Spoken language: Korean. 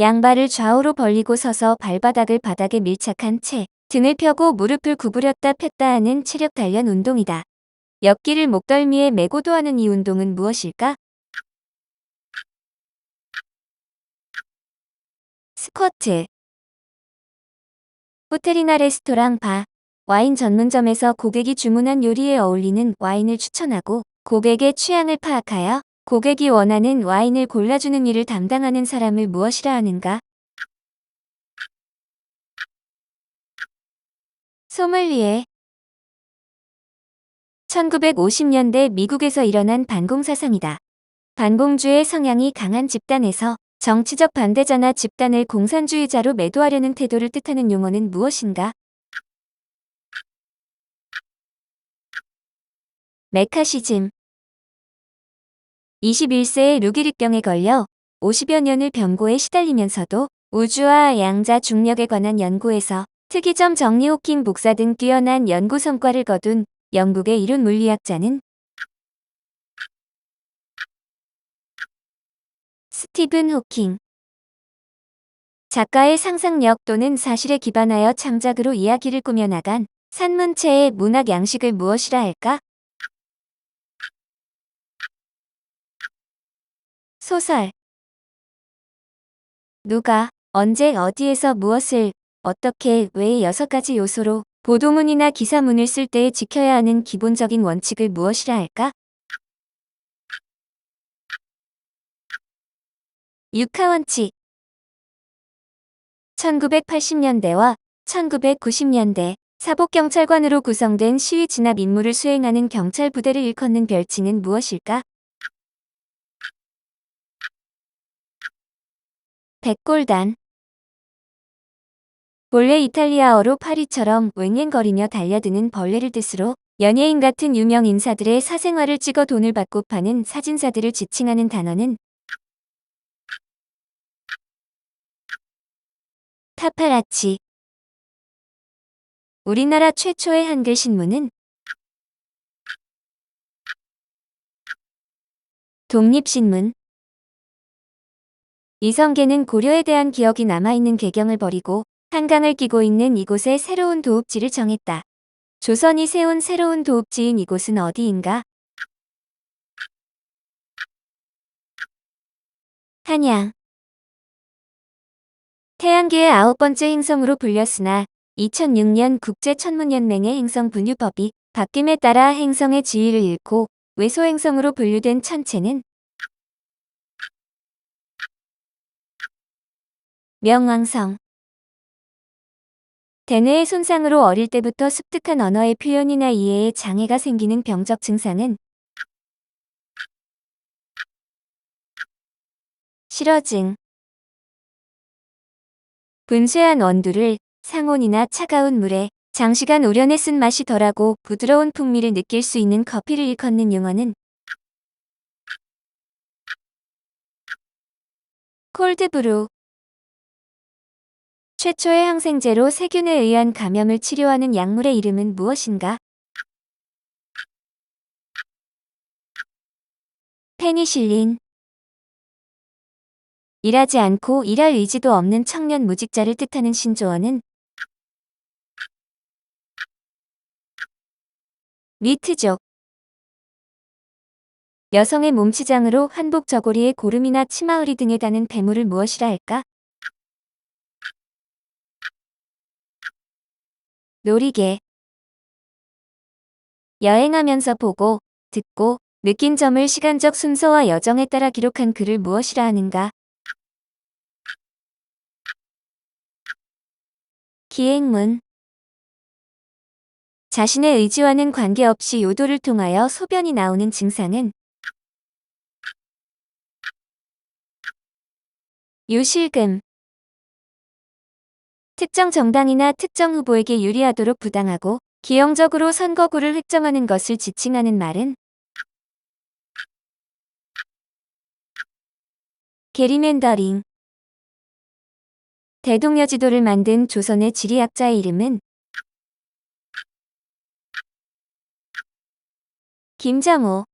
양발을 좌우로 벌리고 서서 발바닥을 바닥에 밀착한 채 등을 펴고 무릎을 구부렸다 폈다 하는 체력 단련 운동이다. 옆기를 목덜미에 메고도 하는 이 운동은 무엇일까? 스쿼트 호텔이나 레스토랑, 바, 와인 전문점에서 고객이 주문한 요리에 어울리는 와인을 추천하고 고객의 취향을 파악하여 고객이 원하는 와인을 골라주는 일을 담당하는 사람을 무엇이라 하는가? 소믈리에 1950년대 미국에서 일어난 반공 사상이다. 반공주의 성향이 강한 집단에서 정치적 반대자나 집단을 공산주의자로 매도하려는 태도를 뜻하는 용어는 무엇인가? 메카시즘 21세의 루기릭병에 걸려 50여 년을 병고에 시달리면서도 우주와 양자 중력에 관한 연구에서 특이점 정리 호킹 복사 등 뛰어난 연구 성과를 거둔 영국의 이론 물리학자는 스티븐 호킹 작가의 상상력 또는 사실에 기반하여 창작으로 이야기를 꾸며나간 산문체의 문학 양식을 무엇이라 할까? 소설 누가, 언제, 어디에서 무엇을, 어떻게, 왜 여섯 가지 요소로 보도문이나 기사문을 쓸 때에 지켜야 하는 기본적인 원칙을 무엇이라 할까? 육하원칙 1980년대와 1990년대 사복경찰관으로 구성된 시위 진압 임무를 수행하는 경찰 부대를 일컫는 별칭은 무엇일까? 백골단. 본래 이탈리아어로 파리처럼 웽웽거리며 달려드는 벌레를 뜻으로 연예인 같은 유명 인사들의 사생활을 찍어 돈을 받고 파는 사진사들을 지칭하는 단어는 파파라치. 우리나라 최초의 한글 신문은 독립신문 이성계는 고려에 대한 기억이 남아있는 개경을 버리고 한강을 끼고 있는 이곳에 새로운 도읍지를 정했다. 조선이 세운 새로운 도읍지인 이곳은 어디인가? 한양 태양계의 아홉 번째 행성으로 불렸으나 2006년 국제천문연맹의 행성 분류법이 바뀜에 따라 행성의 지위를 잃고 외소행성으로 분류된 천체는 명왕성. 대뇌의 손상으로 어릴 때부터 습득한 언어의 표현이나 이해에 장애가 생기는 병적 증상은 실어증. 분쇄한 원두를 상온이나 차가운 물에 장시간 우려내 쓴 맛이 덜하고 부드러운 풍미를 느낄 수 있는 커피를 일컫는 용어는 콜드브루 최초의 항생제로 세균에 의한 감염을 치료하는 약물의 이름은 무엇인가? 페니실린 일하지 않고 일할 의지도 없는 청년 무직자를 뜻하는 신조어는 미트족 여성의 몸치장으로 한복 저고리에 고름이나 치마의리 등에 다는 배물을 무엇이라 할까? 놀이개. 여행하면서 보고, 듣고, 느낀 점을 시간적 순서와 여정에 따라 기록한 글을 무엇이라 하는가? 기행문. 자신의 의지와는 관계없이 요도를 통하여 소변이 나오는 증상은? 요실금 특정 정당이나 특정 후보에게 유리하도록 부당하고 기형적으로 선거구를 획정하는 것을 지칭하는 말은 게리맨더링. 대동여 지도를 만든 조선의 지리학자의 이름은 김정호